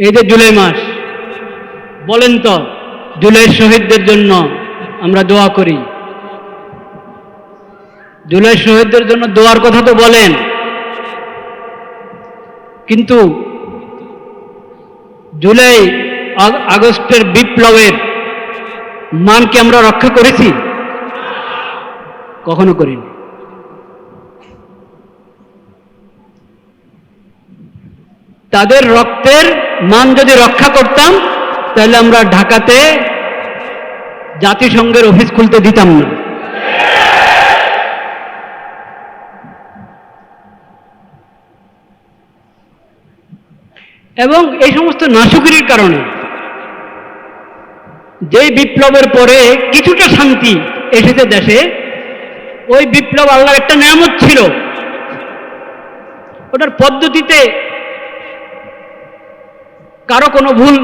এই যে জুলাই মাস, বলেন তো, জুলাই শহীদদের জন্য আমরা দোয়া করি। জুলাই শহীদদের জন্য দোয়ার কথা তো বলেন। কিন্তু জুলাই আগস্টের বিপ্লবের মানকে আমরা রক্ষা করেছি? কখনো করিনি। তাদের রক্তের মান যদি রক্ষা করতাম, তাহলে আমরা ঢাকাতে জাতিসংঘের অফিস খুলতে দিতাম না। এবং এই সমস্ত নাশকরির কারণে যেই বিপ্লবের পরে কিছুটা শান্তি এসেছে দেশে, ওই বিপ্লব আল্লাহর একটা নিয়ামত ছিল। ওটার পদ্ধতিতে কারও কোনো ভুল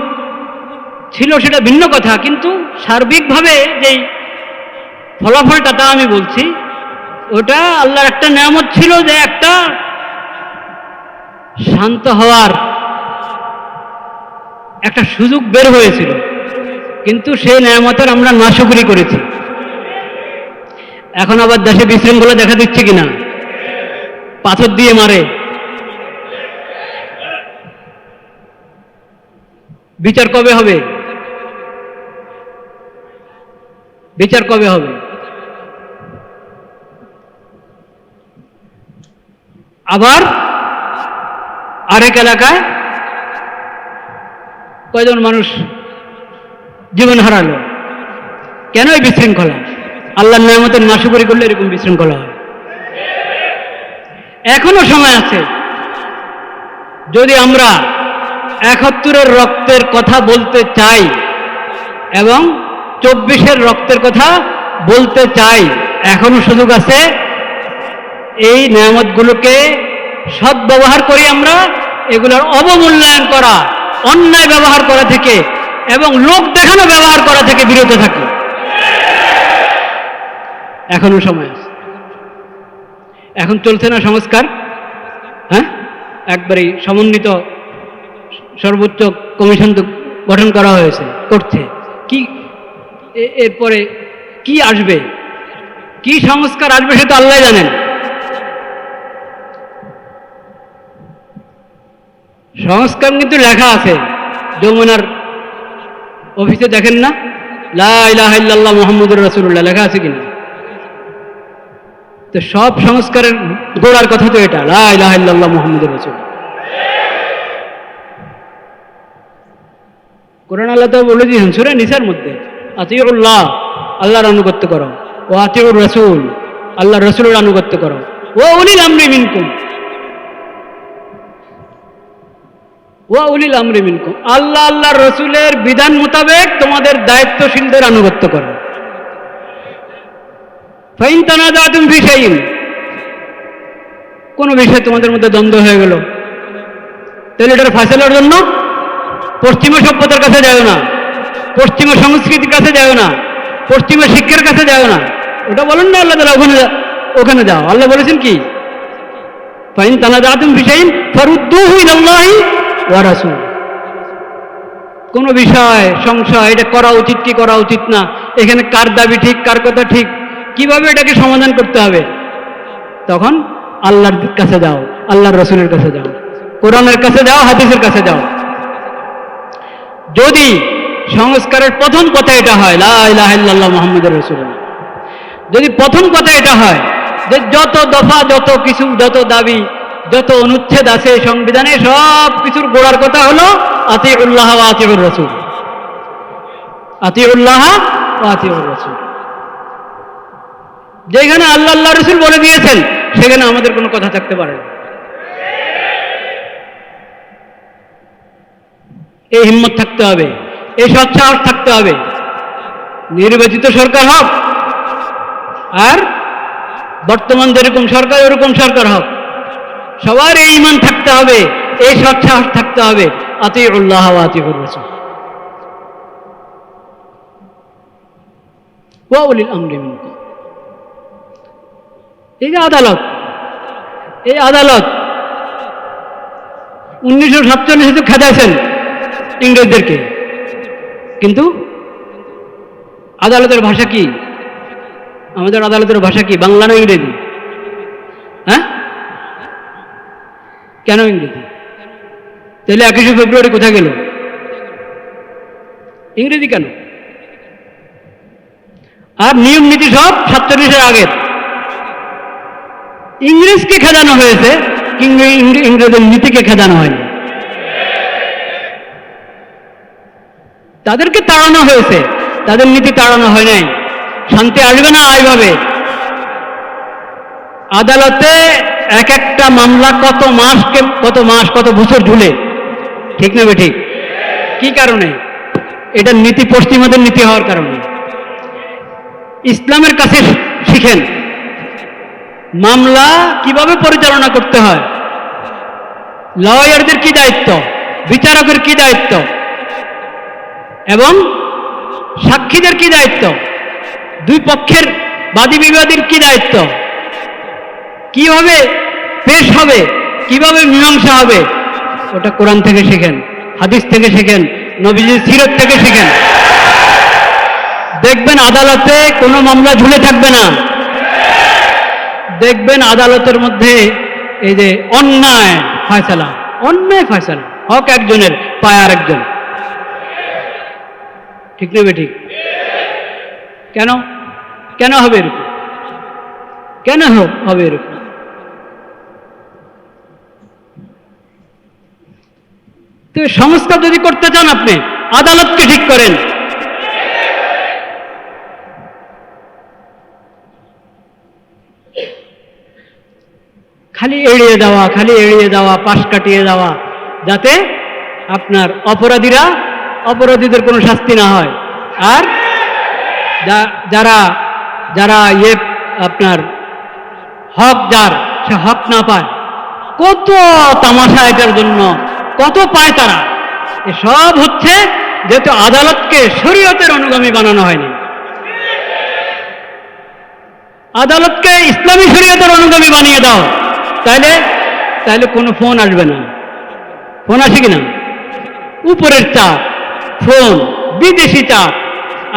ছিল সেটা ভিন্ন কথা, কিন্তু সার্বিকভাবে যেই ফলাফলটা তা আমি বলছি, ওটা আল্লাহর একটা নিয়ামত ছিল যে একটা শান্ত হওয়ার একটা সুযোগ বের হয়েছিল, কিন্তু সেই নিয়ামতের আমরা নাশকরি করেছি। এখন আবার দেশে বিশৃঙ্খলা দেখা দিচ্ছে কিনা? পাথর দিয়ে মারে। বিচার কবে হবে? বিচার কবে হবে? আবার আরেক এলাকায় কয়জন মানুষ জীবন হারালো? কেন এই বিশৃঙ্খলা? আল্লাহর নিয়ামতের নাশকরি করলে এরকম বিশৃঙ্খলা হয়। এখনও সময় আছে। যদি আমরা একাত্তরের রক্তের কথা বলতে চাই এবং চব্বিশের রক্তের কথা বলতে চাই। এখনও সুযোগ আছে। এই নিয়ামতগুলোকে সদ্ব্যবহার করি আমরা, এগুলোর অবমূল্যায়ন করা, অন্যায় ব্যবহার করা থেকে এবং লোক দেখানো ব্যবহার করা থেকে বিরত থাকি। এখনও সময় আছে। এখন চলছে না সংস্কার? হ্যাঁ? একবারেই সমন্বিত সর্বোচ্চ কমিশন তো গঠন করা হয়েছে, করছে। কি এরপরে কি আসবে? কি সংস্কার আসবে সে তো আল্লাহ জানেন। সংস্কার কিন্তু লেখা আছে, যমুনার অফিসে দেখেন না? লা ইলাহা ইল্লাল্লাহ মুহাম্মদুর রাসূলুল্লাহ, লেখা আছে কিনা তো সব সংস্কারের গোড়ার কথা তো এটা, লা ইলাহা ইল্লাল্লাহ মুহাম্মদুর রাসূল কোরআন আল্লাহ তো বলে দিয়েছেন, সুরে নিসার মধ্যে, আতিউল্লাহ, আল্লাহর আনুগত্য করো, ও আতিউর রসুল আল্লাহ রসুলের আনুগত্য করো, ও উলিল আমরি মিনকুম। ও উলিল আমরি মিনকুম, আল্লাহ আল্লাহ রসুলের বিধান মোতাবেক তোমাদের দায়িত্বশীলদের আনুগত্য করো। ফাইন তানাজাতুম ফি শাইইন, কোন বিষয়ে তোমাদের মধ্যে দ্বন্দ্ব হয়ে গেল, তাহলে এটার ফাইসালার জন্য পশ্চিমা সভ্যতার কাছে যাও না। পশ্চিমা সংস্কৃতির কাছে যাও না। পশ্চিমা শিক্ষার কাছে যাও না। ওটা বলেন না আল্লাহ তালা ওখানে ওখানে যাও। আল্লাহ বলেছেন কি? কোন বিষয়, সংশয়, এটা করা উচিত কি করা উচিত না, এখানে কার দাবি ঠিক, কার কথা ঠিক, কীভাবে এটাকে সমাধান করতে হবে? তখন আল্লাহর কাছে যাও, আল্লাহর রসুলের কাছে যাও। কোরআনের কাছে যাও, হাদিসের কাছে যাও। যদি সংস্কারের প্রথম কথা এটা হয়, লা ইলাহা ইল্লাল্লাহ মুহাম্মাদুর রাসূলুল্লাহ, যদি প্রথম কথা এটা হয় যে যত দফা, যত কিছু, যত দাবি, যত অনুচ্ছেদ আছে সংবিধানে, সব কিছুর গোড়ার কথা হলো আতিউল্লাহ ওয়া আতিউর রাসূল। আতিউল্লাহ ওয়া আতিউর রসুল। যেখানে আল্লাহ আল্লাহ রসুল বলে দিয়েছেন, সেখানে আমাদের কোনো কথা থাকতে পারে না। এই হিম্মত থাকতে হবে, এই সৎসাহস থাকতে হবে। নির্বাচিত সরকার হোক, আর বর্তমান যেরকম সরকার, ওরকম সরকার হোক। সবার এই ইমান থাকতে হবে, এই সৎসাহস থাকতে হবে। আতি উল্লাহ আতি রসুল। এই যে আদালত, এই আদালত উনিশশো সাতচল্লিশে তো খেদাইছেন। ইংরেজদেরকে। কিন্তু আদালতের ভাষা কি? আমাদের আদালতের ভাষা কি? বাংলা না ইংরেজি? হ্যাঁ? কেন ইংরেজি? তাহলে একুশে ফেব্রুয়ারি কোথায় গেল? ইংরেজি কেন? আর নিয়ম নীতি সব সাতচল্লিশের আগের। ইংরেজকে খেদানো হয়েছে ইংরে- ইংরেজের নীতিকে খেদানো হয়নি। তাদেরকে তাড়ানো হয়েছে। তাদের নীতি তাড়ানো হয় নাই। শান্তি আসবে না এইভাবে। আদালতে এক একটা মামলা কত মাসকে, কত মাস, কত বছর ঝুলে? ঠিক না ঠিক কি কারণে? এটা নীতি, পশ্চিমাদের নীতি হওয়ার কারণে। ইসলামের কাছে শিখেন, মামলা কীভাবে পরিচালনা করতে হয়? লয়ারদের কি দায়িত্ব? বিচারকের কি দায়িত্ব? এবং সাক্ষীদের কি দায়িত্ব? দুই পক্ষের বাদী বিবাদীর কি দায়িত্ব? কীভাবে পেশ হবে? কীভাবে মীমাংসা হবে? ওটা কোরআন থেকে শেখেন, হাদিস থেকে শেখেন, নবীজির সিরত থেকে শেখেন। দেখবেন আদালতে কোনো মামলা ঝুলে থাকবে না। দেখবেন আদালতের মধ্যে এই যে অন্যায় ফয়সালা অন্যায় ফয়সালা, হক একজনের, পায় আরেকজন। একজন ঠিক নেবে ঠিক? কেন? কেন হবে এরকম? কেন হবে এরকম? তো সংস্কার যদি করতে চান আপনি, আদালতকে ঠিক করেন। খালি এড়িয়ে দেওয়া, খালি এড়িয়ে দেওয়া, পাশ কাটিয়ে দেওয়া, যাতে আপনার অপরাধীরা অপরাধীদের কোনো শাস্তি না হয়। আর যারা যারা ইয়ে আপনার হক, যার, সে হক না পায়, কত তামাশা এটার জন্য, কত পায় তারা। এসব হচ্ছে যেহেতু আদালতকে শরীয়তের অনুগামী বানানো হয়নি। আদালতকে ইসলামী শরীয়তের অনুগামী বানিয়ে দাও। তাহলে তাহলে কোনো ফোন আসবে না। ফোন আসে কিনা? উপরের চাপ। ফোন বিদেশি চাপ।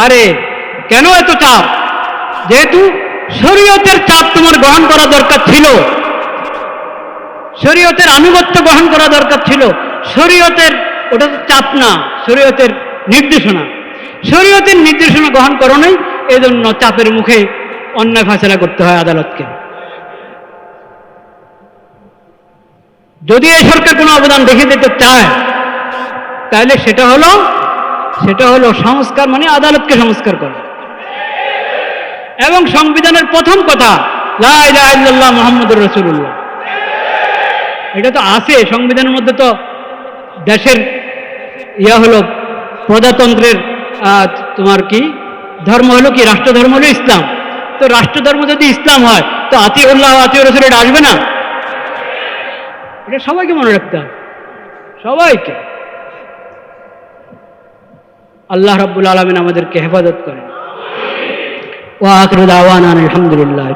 আরে, কেন এত চাপ? যেহেতু শরীয়তের চাপ তোমার গ্রহণ করা দরকার ছিল। শরীয়তের আনুগত্য গ্রহণ করা দরকার ছিল। শরীয়তের, ওটা তো চাপ না, শরীয়তের নির্দেশনা। শরীয়তের নির্দেশনা গ্রহণ করো নাই এই জন্য চাপের মুখে অন্যায় ফাঁসলা করতে হয় আদালতকে। যদি এই সরকার কোনো অবদান রেখে দিতে চায়, তাহলে সেটা হলো সেটা হলো সংস্কার মানে আদালতকে সংস্কার করা। এবং সংবিধানের প্রথম কথা, লা ইলাহা ইল্লাল্লাহ এটা তো আছে, সংবিধানের মধ্যে তো দেশের ইয়া হলো প্রজাতন্ত্রের তোমার কি, ধর্ম হলো কি, রাষ্ট্রধর্ম হলো ইসলাম। তো রাষ্ট্রধর্ম যদি ইসলাম হয়, তো আতিউল্লাহ আতিউর রসুল এটা আসবে না। এটা সবাইকে মনে রাখতে হবে। সবাইকে। আল্লাহ রব্বুল আলমিন আমাদেরকে হেফাজত করেন। ও আখরুদ আওয়ান আলহামদুলিল্লাহ